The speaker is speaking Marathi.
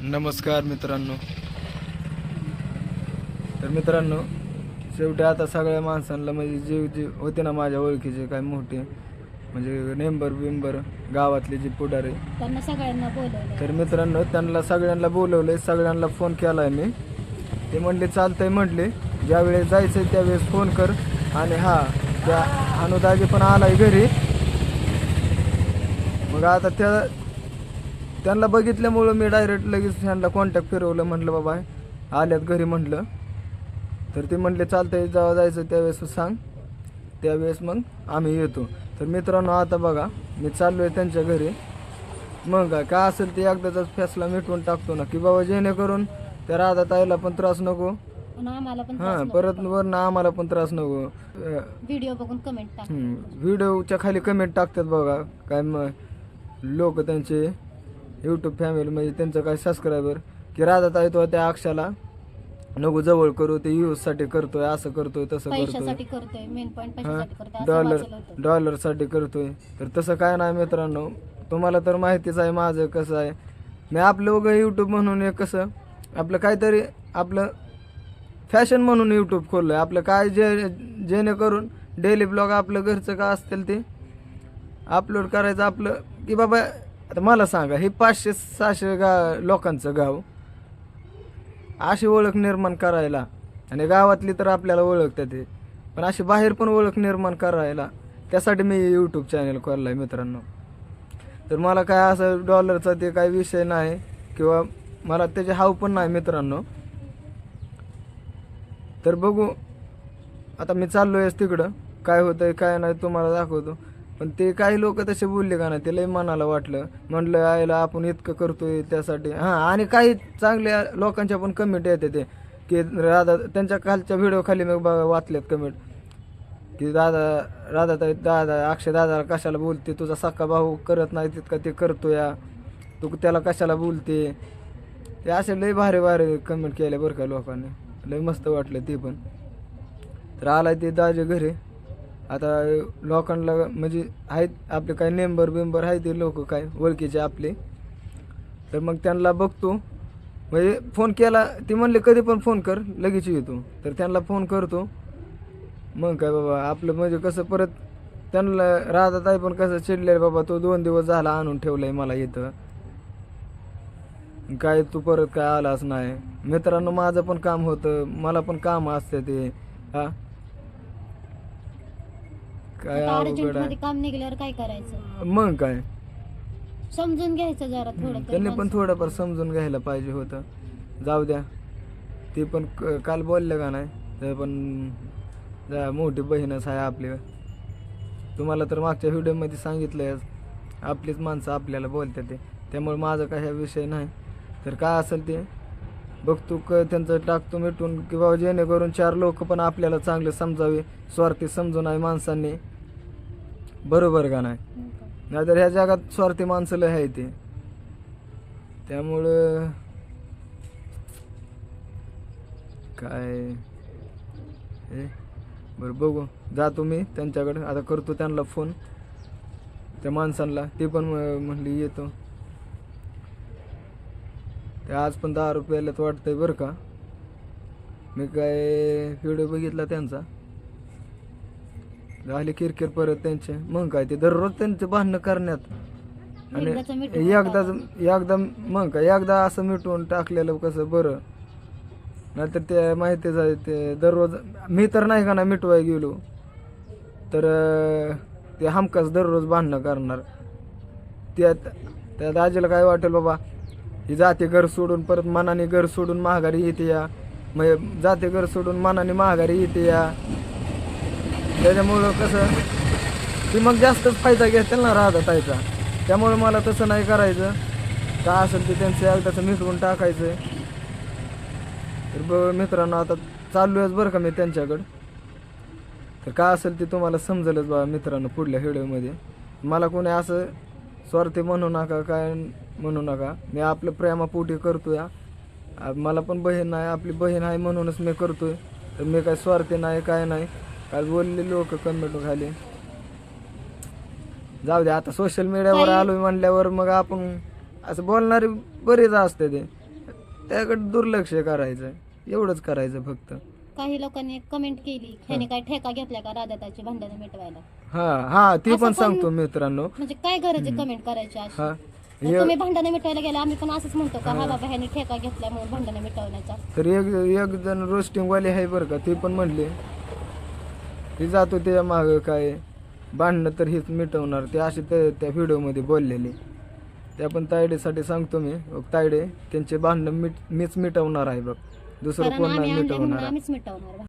नमस्कार मित्रांनो. तर मित्रांनो शेवटी आता सगळ्या माणसांना म्हणजे जे जे होते ना माझ्या ओळखीचे काय मोठे म्हणजे नेंबर बिंबर गावातले जे पुढारी. त्यांना सगळ्यांना बोलवलं तर मित्रांनो त्यांना सगळ्यांना बोलवलंय सगळ्यांना फोन केलाय मी. ते म्हणले चालतंय म्हटले ज्यावेळेस जायचंय त्यावेळेस फोन कर. आणि हा त्या अनुदाजी पण आलाय घरी. मग आता त्या त्यांना बघितल्यामुळं मी डायरेक्ट लगेच त्यांना कॉन्टॅक्ट फिरवलं म्हटलं बाबा आल्यात घरी म्हटलं तर ते म्हटले चालतंय जेव्हा जायचं त्यावेळेस सांग. त्यावेळेस मग आम्ही येतो. तर मित्रांनो आता बघा मी चाललो आहे त्यांच्या घरी. मग काय काय असेल ते एकदाचाच फॅसला मिटवून टाकतो ना की बाबा जेणेकरून त्या राधा ताईला पण त्रास नको. हां परत वरनं आम्हाला पण त्रास नको. व्हिडिओ बघून कमेंट व्हिडिओच्या खाली कमेंट टाकतात बघा काय मग लोक त्यांचे. यूट्यूब फॅमिली म्हणजे त्यांचं काय सबस्क्रायबर की राधा ताई तो त्या अक्षाला नको जवळ करू ते यूजसाठी करतोय असं करतोय तसं करतोय. पैशासाठी करतोय मेन पॉईंट पैशासाठी करतोय असं डॉलर वाचलं होतं. डॉलरसाठी करतोय. तर तसं काय नाही मित्रांनो. तुम्हाला तर माहितीच आहे माझं कसं आहे. मी आपलं उगं यूट्यूब म्हणून एक कसं आपलं काहीतरी आपलं फॅशन म्हणून यूट्यूब खोललं आहे आपलं काय जे जेणेकरून डेली ब्लॉग आपलं घरचं काय असतील ते अपलोड करायचं आपलं की बाबा आता मला सांगा हे पाचशे सहाशे गा लोकांचं गाव अशी ओळख निर्माण करायला आणि गावातली तर आपल्याला ओळखतात ते पण अशी बाहेर पण ओळख निर्माण करायला त्यासाठी मी यूट्यूब चॅनल खोलला आहे मित्रांनो. तर मला काय असं डॉलरचा ते काही विषय नाही किंवा मला त्याचे हाव पण नाही मित्रांनो. तर बघू आता मी चाललो आहेस तिकडं काय होतंय काय नाही तुम्हाला दाखवतो. पण ते काही लोक तसे बोलले का नाही ते लय मनाला वाटलं. म्हटलं आयला आपण इतकं करतोय त्यासाठी. हां आणि काही चांगल्या लोकांच्या पण कमेंट येते ते की राधा त्यांच्या खालच्या व्हिडिओ खाली मग बघा वाचल्यात कमेंट की दादा राधा ताई दादा अक्षय दादाला कशाला बोलते? तुझा सक्का भाऊ करत नाही तितका ते करतो या तू त्याला कशाला बोलते? ते असे लय भारी भारी कमेंट केले बरं का लोकांनी. लय मस्त वाटलं ते पण. तर आलाय ते दाजे घरी. आता लोकांना म्हणजे आहेत आपले काही नेंबर बेंबर आहेत ते लोक काय ओळखीचे आपले. तर मग त्यांना बघतो. म्हणजे फोन केला ते म्हणले कधी पण फोन कर लगेच येतो. तर त्यांना फोन करतो. मग काय बाबा आपलं म्हणजे कसं परत त्यांना राहतात आहे पण कसं चिडले बाबा तो दोन दिवस झाला आणून ठेवलंय मला इथं. काय तू परत काय आलाच नाही? मित्रांनो माझं पण काम होतं. मला पण काम असतं ते. हा? काय आता अर्जंटमध्ये आहे. काम निघल्यावर काय करायचं? मग काय? समजून घ्यायचं जरा थोडं तरी त्यांनी पण माणसं. थोडंफार समजून घ्यायला पाहिजे होतं. जाऊ द्या. ती पण क- काल बोलले का नाही? ते पण जा मोठी बहीणच आहे आपली. तुम्हाला तर मागच्या व्हिडिओमध्ये सांगितलंय आपलीच माणसं आपल्याला बोलतात ते. त्यामुळे माझं काही हा विषय नाही. तर काय असेल ते? बघतो क त्यांचं टाकतो मिटून किंवा जेणेकरून चार लोक पण आपल्याला चांगले समजावे स्वार्थी समजून आहे माणसांनी. बरोबर का नाही? हं? नाहीतर ह्या जगात स्वार्थी माणसं लय आहे ते. त्यामुळं काय? हे? बरं बघू. जातो मी त्यांच्याकडे. आता करतो त्यांना फोन. त्या माणसांना. ते पण म्हणली येतो. ते आज पण दहा रुपयाला वाटतंय बरं का. मी काय व्हिडिओ बघितला त्यांचा. झाले किरकिर परत त्यांचे. मग काय ते दररोज त्यांचे भांडणं करण्यात. आणि एकदाच एकदा मग काय एकदा असं मिटवून टाकलेलं कसं बरं. नाहीतर ते माहितीच आहे ते दररोज मी तर नाही का ना मिटवाय गेलो. तर ते हमखास दररोज भांडणं करणार. त्यात त्या दाजीला काय वाटेल बाबा? ही जाते घर सोडून परत मनाने घर सोडून महागारी येते या. मग जाते घर सोडून मनाने महागारी येते या. त्याच्यामुळं कसं ती मग जास्तच फायदा घेतील ना राहता ताईचा. त्यामुळं मला तसं नाही करायचं. काय असेल ते त्यांचं एकदाचं मिसळून टाकायचं. तर ब मित्रांनो आता चाललो आहेच बरं का मी त्यांच्याकडं. तर काय असेल ते तुम्हाला समजेलच बा मित्रांनो पुढल्या व्हिडिओमध्ये. मला कोणी असं स्वार्थी म्हणू नका काय म्हणू नका. मी आपलं प्रेमापोटी करतोय. आ- मला पण बहीण नाही आपली बहीण आहे म्हणूनच मी करतोय. तर मी काय स्वार्थी नाही काय नाही. काय बोलले लोक कमेंट खाली. जाऊ दे आता सोशल मीडियावर आलोय म्हणल्यावर मग आपण असं बोलणारे बरेच असते ते. त्याकडे दुर्लक्ष करायचं. एवढंच करायचं फक्त. काही लोकांनी कमेंट केली. ह्याने काय ठेका घेतला का राधाताची भांडणं मिटवायला? हा हा ती पण पण- सांगतो मित्रांनो. म्हणजे काय गरज आहे कमेंट करायची अशी? तुम्ही भांडणं मिटवायला गेला आम्ही पण असंच म्हणतो का हा बाबा ह्याने ठेका घेतल्यामुळे भांडणं मिटवण्याचा. तर एक एक जण रोस्टिंग वाले आहे बरं का ते पण म्हणले ती जातो त्याच्या माग काय भांडणं तर हेच मिटवणार. ते असे त्या त्या व्हिडिओमध्ये बोललेले. ते आपण तायडेसाठी सांगतो मी बघ, तायडे त्यांचे भांडणं मिट मीच मिटवणार आहे बघ. दुसरं कारण कोण आम्ही नाही आणले म्हणून मिटवणार आम्हीच मिटवणार.